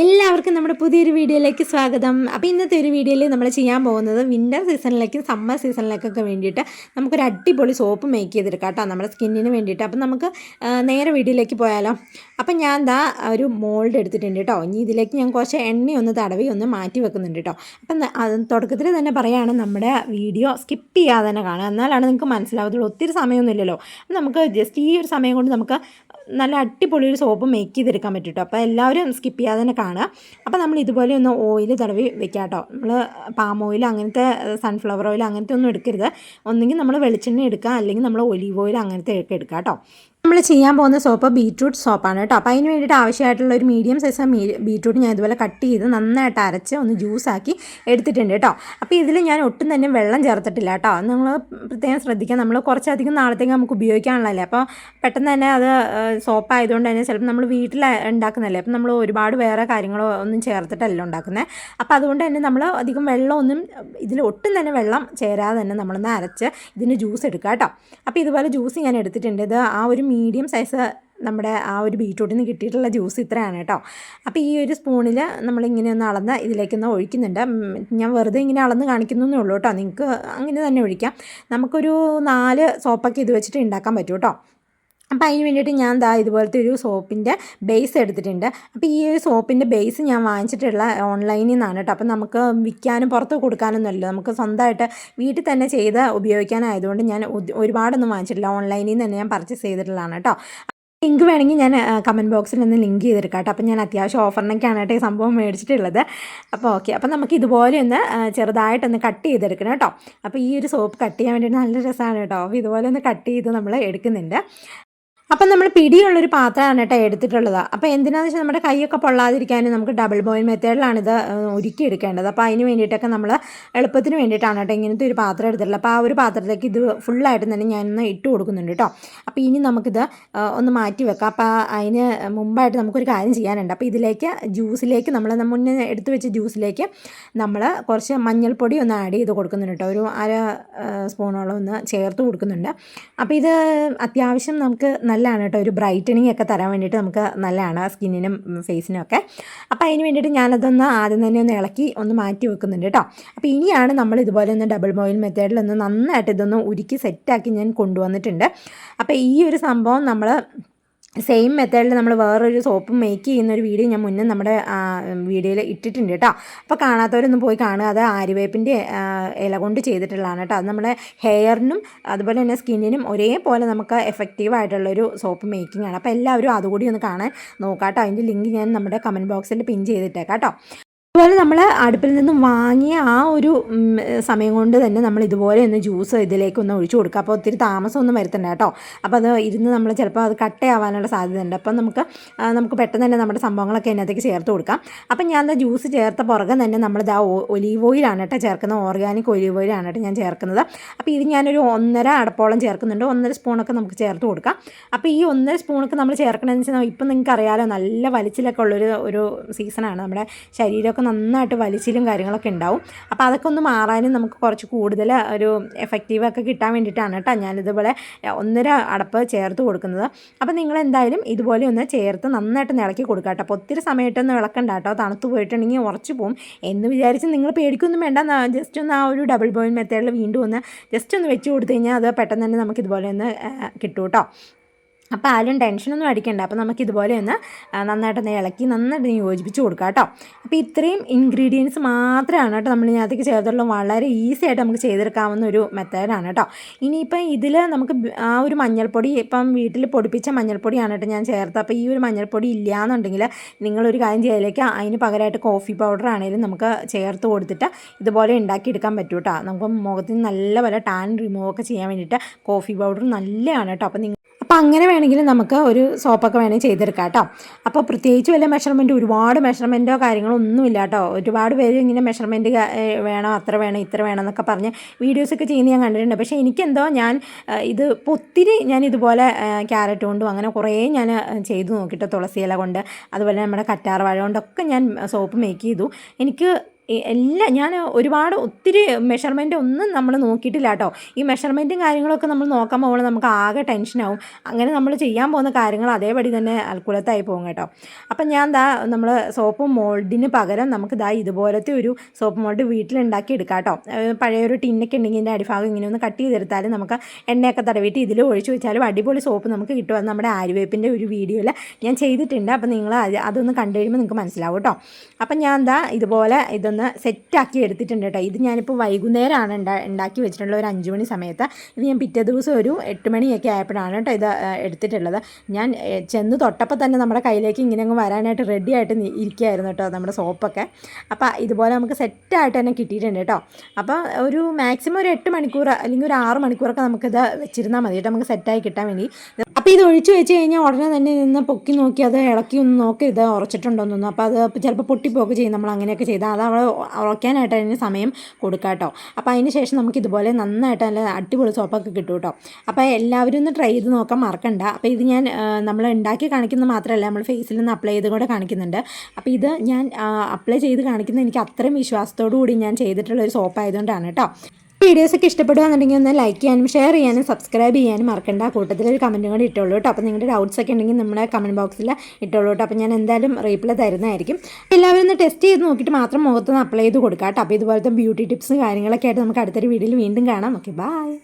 എല്ലാവർക്കും നമ്മുടെ പുതിയൊരു വീഡിയോയിലേക്ക് സ്വാഗതം. അപ്പോൾ ഇന്നത്തെ ഒരു വീഡിയോയിൽ നമ്മൾ ചെയ്യാൻ പോകുന്നത് വിന്റർ സീസണിലേക്കും സമ്മർ സീസണിലേക്കൊക്കെ വേണ്ടിയിട്ട് നമുക്കൊരു അടിപൊളി സോപ്പ് മേക്ക് ചെയ്തെടുക്കാം കേട്ടോ നമ്മുടെ സ്കിന്നിന് വേണ്ടിയിട്ട്. അപ്പം നമുക്ക് നേരെ വീഡിയോയിലേക്ക് പോയാലോ? അപ്പം ഞാൻ ദാ ഒരു മോൾഡ് എടുത്തിട്ടുണ്ട് കേട്ടോ. ഇനി ഇതിലേക്ക് ഞാൻ കുറച്ച് എണ്ണ ഒന്ന് തടവി ഒന്ന് മാറ്റി വെക്കുന്നുണ്ട് കേട്ടോ. അപ്പം തുടക്കത്തിൽ തന്നെ പറയുകയാണ് നമ്മുടെ വീഡിയോ സ്കിപ്പ് ചെയ്യാതെ തന്നെ കാണുക. എന്നാലാണ് നിങ്ങൾക്ക് മനസ്സിലാവത്തുള്ളൂ. ഒത്തിരി സമയമൊന്നുമില്ലല്ലോ. നമുക്ക് ജസ്റ്റ് ഈ ഒരു സമയം കൊണ്ട് നമുക്ക് നല്ല അടിപൊളി ഒരു സോപ്പ് മേക്ക് ചെയ്തെടുക്കാൻ പറ്റും കേട്ടോ അപ്പോൾ എല്ലാവരും സ്കിപ്പ് ചെയ്യാതെ തന്നെ കാണുക. അപ്പോൾ നമ്മൾ ഇതുപോലെ ഒന്ന് ഓയിൽ തടവി വെക്കാം കേട്ടോ നമ്മൾ പാം ഓയിൽ അങ്ങനത്തെ സൺഫ്ലവർ ഓയിൽ അങ്ങനത്തെ ഒന്നും എടുക്കരുത്. ഒന്നെങ്കിൽ നമ്മൾ വെളിച്ചെണ്ണ എടുക്കുക. അല്ലെങ്കിൽ നമ്മൾ ഒലീവ് ഓയിൽ അങ്ങനത്തെ ഒക്കെ എടുക്കുക കേട്ടോ നമ്മൾ ചെയ്യാൻ പോകുന്ന സോപ്പ് ബീറ്റ്റൂട്ട് സോപ്പാണ് കേട്ടോ. അപ്പോൾ അതിന് വേണ്ടിയിട്ട് ആവശ്യമായിട്ടുള്ള ഒരു മീഡിയം സൈസ് ബീറ്റ്റൂട്ട് ഞാൻ ഇതുപോലെ കട്ട് ചെയ്ത് നന്നായിട്ട് അരച്ച് ഒന്ന് ജ്യൂസാക്കി എടുത്തിട്ടുണ്ട് കേട്ടോ. അപ്പോൾ ഇതിൽ ഞാൻ ഒട്ടും തന്നെ വെള്ളം ചേർത്തിട്ടില്ല കേട്ടോ. നിങ്ങൾ പ്രത്യേകം ശ്രദ്ധിക്കുക നമ്മൾ കുറച്ചധികം നാളത്തേക്ക് നമുക്ക് ഉപയോഗിക്കാനുള്ളതല്ലേ. അപ്പോൾ പെട്ടെന്ന് തന്നെ അത് സോപ്പ് ആയതുകൊണ്ട് തന്നെ ചിലപ്പോൾ നമ്മൾ വീട്ടിൽ ഉണ്ടാക്കുന്നതല്ലേ. അപ്പം നമ്മൾ ഒരുപാട് വേറെ കാര്യങ്ങളോ ഒന്നും ചേർത്തിട്ടല്ല ഉണ്ടാക്കുന്നത് അപ്പോൾ അതുകൊണ്ട് തന്നെ നമ്മൾ അധികം വെള്ളമൊന്നും ഇതിൽ ഒട്ടും തന്നെ വെള്ളം ചേരാതെ തന്നെ നമ്മളൊന്ന് അരച്ച് ഇതിന് ജ്യൂസ് എടുക്കുക കേട്ടോ. അപ്പോൾ ഇതുപോലെ ജ്യൂസ് ഞാൻ എടുത്തിട്ടുണ്ട്. ഇത് ആ ഒരു മീഡിയം സൈസ് നമ്മുടെ ആ ഒരു ബീട്രൂട്ടിൽ നിന്ന് കിട്ടിയിട്ടുള്ള ജ്യൂസ് ഇത്രയാണ് കേട്ടോ. അപ്പോൾ ഈ ഒരു സ്പൂണിൽ നമ്മളിങ്ങനെ ഒന്ന് അളന്ന് ഇതിലേക്കൊന്ന് ഒഴിക്കുന്നുണ്ട്. ഞാൻ വെറുതെ ഇങ്ങനെ അളന്ന് കാണിക്കുന്നേ ഉള്ളൂ കേട്ടോ. നിങ്ങൾക്ക് അങ്ങനെ തന്നെ ഒഴിക്കാം. നമുക്കൊരു നാല് സോപ്പൊക്കെ ഇത് വെച്ചിട്ട് ഉണ്ടാക്കാൻ പറ്റും കേട്ടോ. അപ്പോൾ അതിന് വേണ്ടിയിട്ട് ഞാൻ ദാ ഇതുപോലത്തെ ഒരു സോപ്പിന്റെ ബേസ് എടുത്തിട്ടുണ്ട്. അപ്പോൾ ഈ ഒരു സോപ്പിന്റെ ബേസ് ഞാൻ വാങ്ങിച്ചിട്ടുള്ള ഓൺലൈനിൽ നിന്നാണ് കേട്ടോ. അപ്പോൾ നമുക്ക് വിൽക്കാനും പുറത്ത് കൊടുക്കാനൊന്നുമല്ലോ നമുക്ക് സ്വന്തമായിട്ട് വീട്ടിൽ തന്നെ ചെയ്ത് ഉപയോഗിക്കാനായതുകൊണ്ട് ഞാൻ ഒരുപാടൊന്നും വാങ്ങിച്ചിട്ടില്ല. ഓൺലൈനിൽ നിന്ന് തന്നെ ഞാൻ പർച്ചേസ് ചെയ്തിട്ടുള്ളതാണ് കേട്ടോ. ലിങ്ക് വേണമെങ്കിൽ ഞാൻ കമന്റ് ബോക്സിൽ ഒന്ന് ലിങ്ക് ചെയ്തെടുക്കാം കേട്ടോ. അപ്പോൾ ഞാൻ അത്യാവശ്യം ഓഫറിനൊക്കെയാണ് കേട്ടോ ഈ സംഭവം മേടിച്ചിട്ടുള്ളത്. അപ്പോൾ ഓക്കെ. അപ്പോൾ നമുക്ക് ഇതുപോലെ ഒന്ന് ചെറുതായിട്ടൊന്ന് കട്ട് ചെയ്തെടുക്കണം കേട്ടോ. അപ്പോൾ ഈ ഒരു സോപ്പ് കട്ട് ചെയ്യാൻ വേണ്ടിയിട്ട് നല്ല രസമാണ് കേട്ടോ. അപ്പോൾ ഇതുപോലെ ഒന്ന് കട്ട് ചെയ്ത് നമ്മൾ എടുക്കുന്നുണ്ട്. അപ്പം നമ്മൾ പിടിയുള്ളൊരു പാത്രമാണ് കേട്ടോ എടുത്തിട്ടുള്ളത്. അപ്പോൾ എന്തിനാണെന്ന് വെച്ചാൽ നമ്മുടെ കൈയൊക്കെ പൊള്ളാതിരിക്കാനും നമുക്ക് ഡബിൾ ബോയിൽ മെത്തേഡിലാണ് ഇത് ഒരുക്കി എടുക്കേണ്ടത്. അപ്പോൾ അതിന് വേണ്ടിയിട്ടൊക്കെ നമ്മൾ എളുപ്പത്തിന് വേണ്ടിയിട്ടാണ് കേട്ടോ ഇങ്ങനത്തെ ഒരു പാത്രം എടുത്തിട്ടുള്ളത്. അപ്പോൾ ആ ഒരു പാത്രത്തിലേക്ക് ഇത് ഫുള്ളായിട്ട് തന്നെ ഞാനൊന്ന് ഇട്ട് കൊടുക്കുന്നുണ്ട് കേട്ടോ. അപ്പോൾ ഇനി നമുക്കിത് ഒന്ന് മാറ്റി വെക്കാം. അപ്പോൾ അതിന് മുമ്പായിട്ട് നമുക്കൊരു കാര്യം ചെയ്യാനുണ്ട്. അപ്പോൾ ഇതിലേക്ക് ജ്യൂസിലേക്ക് നമ്മൾ മുന്നേ എടുത്തു വെച്ച ജ്യൂസിലേക്ക് നമ്മൾ കുറച്ച് മഞ്ഞൾപ്പൊടി ഒന്ന് ആഡ് ചെയ്ത് കൊടുക്കുന്നുണ്ട് കേട്ടോ. ഒരു അര സ്പൂണോളം ഒന്ന് ചേർത്ത് കൊടുക്കുന്നുണ്ട്. അപ്പോൾ ഇത് അത്യാവശ്യം നമുക്ക് നല്ലതാണ് കേട്ടോ ഒരു ബ്രൈറ്റനിങ് ഒക്കെ തരാൻ വേണ്ടിയിട്ട് നമുക്ക് നല്ലതാണ് സ്കിന്നിനും ഫേസിനും ഒക്കെ അപ്പോൾ അതിന് വേണ്ടിയിട്ട് ഞാനതൊന്ന് ആദ്യം തന്നെ ഒന്ന് ഇളക്കി ഒന്ന് മാറ്റി വെക്കുന്നുണ്ട് കേട്ടോ അപ്പോൾ ഇനിയാണ് നമ്മൾ ഇതുപോലെ ഒന്ന് ഡബിൾ ബോയിൽ മെത്തേഡിൽ ഒന്ന് നന്നായിട്ട് ഇതൊന്ന് ഉരുക്കി സെറ്റാക്കി ഞാൻ കൊണ്ടുവന്നിട്ടുണ്ട്. അപ്പോൾ ഈ ഒരു സംഭവം നമ്മൾ സെയിം മെത്തേഡിൽ നമ്മൾ വേറൊരു സോപ്പ് മേക്ക് ചെയ്യുന്ന ഒരു വീഡിയോ ഞാൻ മുന്നേ നമ്മുടെ വീഡിയോയിൽ ഇട്ടിട്ടുണ്ട് കേട്ടോ അപ്പോൾ കാണാത്തവരൊന്നും പോയി കാണുക. അത് ആര്യവേപ്പിന്റെ ഇല കൊണ്ട് ചെയ്തിട്ടുള്ളതാണ് കേട്ടോ അത് നമ്മുടെ ഹെയറിനും അതുപോലെ തന്നെ സ്കിന്നിനും ഒരേപോലെ നമുക്ക് എഫക്റ്റീവ് ആയിട്ടുള്ളൊരു സോപ്പ് മേക്കിംഗ് ആണ്. അപ്പോൾ എല്ലാവരും അതുകൂടി ഒന്ന് കാണാൻ നോക്കാം കേട്ടോ അതിന്റെ ലിങ്ക് ഞാൻ നമ്മുടെ കമന്റ് ബോക്സിൽ പിൻ ചെയ്തിട്ടേക്കാം കേട്ടോ അതുപോലെ നമ്മൾ അടുപ്പിൽ നിന്നും വാങ്ങിയ ആ ഒരു സമയം കൊണ്ട് തന്നെ നമ്മൾ ഇതുപോലെ ഒന്ന് ജ്യൂസ് ഇതിലേക്ക് ഒന്ന് ഒഴിച്ചു കൊടുക്കുക. അപ്പോൾ ഒത്തിരി താമസമൊന്നും വരുത്തണ്ട കേട്ടോ. അപ്പോൾ അത് ഇരുന്ന് നമ്മൾ ചിലപ്പോൾ അത് കട്ടയാവാനുള്ള സാധ്യതയുണ്ട്. അപ്പം നമുക്ക് നമുക്ക് പെട്ടെന്ന് തന്നെ നമ്മുടെ സംഭവങ്ങളൊക്കെ അതിനകത്തേക്ക് ചേർത്ത് കൊടുക്കാം. അപ്പം ഞാൻ ദാ ജ്യൂസ് ചേർത്ത പുറകെ തന്നെ നമ്മളിത് ആ ഒലീവ് ഓയിലാണ് കേട്ടോ ചേർക്കുന്നത്. ഓർഗാനിക് ഒലീവ് ഓയിലാണ് കേട്ടോ ഞാൻ ചേർക്കുന്നത്. അപ്പോൾ ഇത് ഞാനൊരു ഒന്നര അടപ്പോളം ചേർക്കുന്നുണ്ട്. ഒന്നര സ്പൂണൊക്കെ നമുക്ക് ചേർത്ത് കൊടുക്കാം. അപ്പോൾ ഈ ഒന്നര സ്പൂണൊക്കെ നമ്മൾ ചേർക്കണമെന്ന് വെച്ചാൽ ഇപ്പം നിങ്ങൾക്ക് അറിയാലോ നല്ല വലിച്ചിലൊക്കെ ഉള്ളൊരു ഒരു സീസണാണ്. നമ്മുടെ ശരീരമൊക്കെ നന്നായിട്ട് വലിച്ചിലും കാര്യങ്ങളൊക്കെ ഉണ്ടാവും. അപ്പോൾ അതൊക്കെ ഒന്ന് മാറാനും നമുക്ക് കുറച്ച് കൂടുതൽ ഒരു എഫക്റ്റീവ് ഒക്കെ കിട്ടാൻ വേണ്ടിയിട്ടാണ് കേട്ടോ ഞാനിതുപോലെ ഒന്നര അടപ്പ് ചേർത്ത് കൊടുക്കുന്നത്. അപ്പോൾ നിങ്ങൾ എന്തായാലും ഇതുപോലെ ഒന്ന് ചേർത്ത് നന്നായിട്ട് ഇളക്കി കൊടുക്കുക കേട്ടോ. അപ്പോൾ ഒത്തിരി സമയത്തൊന്നും ഇളക്കണ്ട കേട്ടോ. തണുത്ത് പോയിട്ടുണ്ടെങ്കിൽ ഉറച്ചു പോകും എന്ന് വിചാരിച്ച് നിങ്ങൾ പേടിക്കൊന്നും വേണ്ട. ജസ്റ്റ് ഒന്ന് ആ ഒരു ഡബിൾ ബോയിൽ മെത്തേഡിൽ വീണ്ടും ഒന്ന് ജസ്റ്റ് ഒന്ന് വെച്ച് കൊടുത്തു കഴിഞ്ഞാൽ അത് പെട്ടെന്ന് തന്നെ നമുക്ക് ഇതുപോലെ ഒന്ന് കിട്ടും കേട്ടോ. അപ്പോൾ ആരും ടെൻഷനൊന്നും അടിക്കണ്ട. അപ്പോൾ നമുക്ക് ഇതുപോലെ ഒന്ന് നന്നായിട്ട് നന്നായിട്ടൊന്ന് ഇളക്കി നന്നായിട്ട് യോജിപ്പിച്ച് കൊടുക്കാം കേട്ടോ അപ്പോൾ ഇത്രയും ഇൻഗ്രീഡിയൻസ് മാത്രമാണ് കേട്ടോ നമ്മൾ ഇതിനകത്തേക്ക് ചേർത്തുള്ള വളരെ ഈസി ആയിട്ട് നമുക്ക് ചെയ്തെടുക്കാവുന്ന ഒരു മെത്തേഡാണ് കേട്ടോ ഇനിയിപ്പം ഇതിൽ നമുക്ക് ആ ഒരു മഞ്ഞൾപ്പൊടി ഇപ്പം വീട്ടിൽ പൊടിപ്പിച്ച മഞ്ഞൾപ്പൊടിയാണ് കേട്ടോ ഞാൻ ചേർത്ത് അപ്പോൾ ഈ ഒരു മഞ്ഞൾപ്പൊടി ഇല്ല ഇല്ലയെന്നുണ്ടെങ്കിൽ നിങ്ങളൊരു കാര്യം ചെയ്യലേക്ക് അതിന് പകരമായിട്ട് കോഫി പൗഡർ ആണെങ്കിലും നമുക്ക് ചേർത്ത് കൊടുത്തിട്ട് ഇതുപോലെ ഉണ്ടാക്കിയെടുക്കാൻ പറ്റും കേട്ടോ നമുക്ക് മുഖത്തിന് നല്ല പോലെ ടാൻ റിമൂവ് ഒക്കെ ചെയ്യാൻ വേണ്ടിയിട്ട് കോഫി പൗഡർ നല്ലതാണ് കേട്ടോ അപ്പോൾ നിങ്ങൾ അപ്പോൾ അങ്ങനെ വേണമെങ്കിൽ നമുക്ക് ഒരു സോപ്പൊക്കെ വേണമെങ്കിൽ ചെയ്തെടുക്കാം കേട്ടോ. അപ്പോൾ പ്രത്യേകിച്ച് വല്ല മെഷർമെന്റ് ഒരുപാട് മെഷർമെന്റോ കാര്യങ്ങളോ ഒന്നുമില്ല കേട്ടോ. ഒരുപാട് പേര് ഇങ്ങനെ മെഷർമെന്റ് വേണം അത്ര വേണം ഇത്ര വേണം എന്നൊക്കെ പറഞ്ഞ് വീഡിയോസൊക്കെ ചെയ്യുന്ന ഞാൻ കണ്ടിട്ടുണ്ട്. പക്ഷേ എനിക്കെന്തോ ഞാൻ ഇത് ഒത്തിരി ഞാൻ ഇതുപോലെ ക്യാരറ്റ് കൊണ്ടും അങ്ങനെ കുറേ ഞാൻ ചെയ്തു നോക്കിയിട്ട് തുളസിയില കൊണ്ട്. അതുപോലെ നമ്മുടെ കറ്റാർ വാഴ കൊണ്ടൊക്കെ ഞാൻ സോപ്പ് മേക്ക് ചെയ്തു. എനിക്ക് എല്ലാ ഞാൻ ഒരുപാട് ഒത്തിരി മെഷർമെന്റ് ഒന്നും നമ്മൾ നോക്കിയിട്ടില്ല കേട്ടോ. ഈ മെഷർമെന്റും കാര്യങ്ങളൊക്കെ നമ്മൾ നോക്കാൻ പോകുമ്പോൾ നമുക്ക് ആകെ ടെൻഷനാവും അങ്ങനെ നമ്മൾ ചെയ്യാൻ പോകുന്ന കാര്യങ്ങൾ അതേപടി തന്നെ അൽക്കുലത്തായി പോകും കേട്ടോ. അപ്പം ഞാൻ ദാ നമ്മൾ സോപ്പ് മോൾഡിന് പകരം നമുക്ക് ദാ ഇതുപോലത്തെ ഒരു സോപ്പ് മോൾഡ് വീട്ടിലുണ്ടാക്കി എടുക്കാം കേട്ടോ. പഴയൊരു ടിന്നൊക്കെ ഉണ്ടെങ്കിൽ ഇതിന്റെ അടിഭാഗം ഇങ്ങനെ ഒന്ന് കട്ട് ചെയ്തെടുത്താൽ നമുക്ക് എണ്ണയൊക്കെ തടവിയിട്ട് ഇതിൽ ഒഴിച്ച് വെച്ചാലും അടിപൊളി സോപ്പ് നമുക്ക് കിട്ടുമെന്ന് നമ്മുടെ ആര്യവേപ്പിന്റെ ഒരു വീഡിയോയിൽ ഞാൻ ചെയ്തിട്ടുണ്ട്. അപ്പം നിങ്ങൾ അതൊന്ന് കണ്ടു കഴിയുമ്പോൾ നിങ്ങൾക്ക് മനസ്സിലാവും കേട്ടോ. അപ്പം ഞാൻ എന്താ ഇതുപോലെ ഇതൊന്ന് സെറ്റാക്കി എടുത്തിട്ടുണ്ട് കേട്ടോ. ഇത് ഞാനിപ്പോൾ വൈകുന്നേരമാണ് ഉണ്ടാ ഉണ്ടാക്കി വെച്ചിട്ടുള്ള ഒരു അഞ്ച് മണി സമയത്ത്. ഇത് ഞാൻ പിറ്റേ ദിവസം ഒരു എട്ട് മണിയൊക്കെ ആയപ്പോഴാണ് കേട്ടോ ഇത് എടുത്തിട്ടുള്ളത്. ഞാൻ ചെന്ന് തൊട്ടപ്പോൾ തന്നെ നമ്മുടെ കയ്യിലേക്ക് ഇങ്ങനെ അങ്ങ് വരാനായിട്ട് റെഡി ആയിട്ട് ഇരിക്കുകയായിരുന്നു കേട്ടോ നമ്മുടെ സോപ്പൊക്കെ. അപ്പോൾ ഇതുപോലെ നമുക്ക് സെറ്റായിട്ട് തന്നെ കിട്ടിയിട്ടുണ്ട് കേട്ടോ. അപ്പോൾ ഒരു മാക്സിമം ഒരു എട്ട് മണിക്കൂർ അല്ലെങ്കിൽ ഒരു ആറ് മണിക്കൂറൊക്കെ നമുക്കിത് വെച്ചിരുന്നാൽ മതി കേട്ടോ. നമുക്ക് സെറ്റായി കിട്ടാൻ വേണ്ടി. അപ്പോൾ ഇത് ഒഴിച്ച് വെച്ച് കഴിഞ്ഞാൽ ഉടനെ തന്നെ നിന്ന് പൊക്കി നോക്കി അത് ഇളക്കി ഒന്ന് നോക്കി ഇത് ഉറച്ചിട്ടുണ്ടോന്നൊന്നും അപ്പോൾ അത് ചിലപ്പോൾ പൊട്ടിപ്പോക്ക് ചെയ്യും നമ്മൾ അങ്ങനെയൊക്കെ ചെയ്താൽ അത് അവിടെ ഉറക്കാനായിട്ട് അതിന് സമയം കൊടുക്കാം കേട്ടോ അപ്പോൾ അതിന് ശേഷം നമുക്ക് ഇതുപോലെ നന്നായിട്ട് നല്ല അടിപൊളി സോപ്പൊക്കെ കിട്ടും കേട്ടോ. അപ്പോൾ എല്ലാവരും ഒന്ന് ട്രൈ ചെയ്ത് നോക്കാൻ മറക്കണ്ട. അപ്പോൾ ഇത് ഞാൻ നമ്മൾ ഉണ്ടാക്കി കാണിക്കുന്നത് മാത്രമല്ല നമ്മൾ ഫേസിൽ നിന്ന് അപ്ലൈ ചെയ്ത് കൂടെ കാണിക്കുന്നുണ്ട്. അപ്പോൾ ഇത് ഞാൻ അപ്ലൈ ചെയ്ത് കാണിക്കുന്നത് എനിക്ക് അത്രയും വിശ്വാസത്തോടു കൂടി ഞാൻ ചെയ്തിട്ടുള്ള ഒരു സോപ്പ് ആയതുകൊണ്ടാണ് കേട്ടോ. വീഡിയോസൊക്കെ ഇഷ്ടപ്പെടുകയാണെന്നുണ്ടെങ്കിൽ ഒന്ന് ലൈക്ക് ചെയ്യാനും ഷെയർ ചെയ്യാനും സബ്സ്ക്രൈബ് ചെയ്യാനും മറക്കണ്ട. കൂട്ടത്തിൽ ഒരു കമന്റും കൂടി ഇട്ടോളൂ കേട്ടോ. അപ്പോൾ നിങ്ങളുടെ ഡൗട്ട്സ് ഒക്കെ ഉണ്ടെങ്കിൽ നമ്മുടെ കമന്റ് ബോക്സിൽ ഇട്ടോളൂ കേട്ടോ. അപ്പോൾ ഞാൻ എന്തായാലും റീപ്ലൈ തരുന്നതായിരിക്കും. എല്ലാവരും ഒന്ന് ടെസ്റ്റ് ചെയ്ത് നോക്കിയിട്ട് മാത്രം മുഖത്തൊന്ന് അപ്ലൈ ചെയ്ത് കൊടുക്കാം കേട്ടോ അപ്പോൾ ഇതുപോലത്തെ ബ്യൂട്ടി ടിപ്സ് കാര്യങ്ങളൊക്കെ ആയിട്ട് നമുക്ക് അടുത്തൊരു വീഡിയോയിൽ വീണ്ടും കാണാം. Okay bye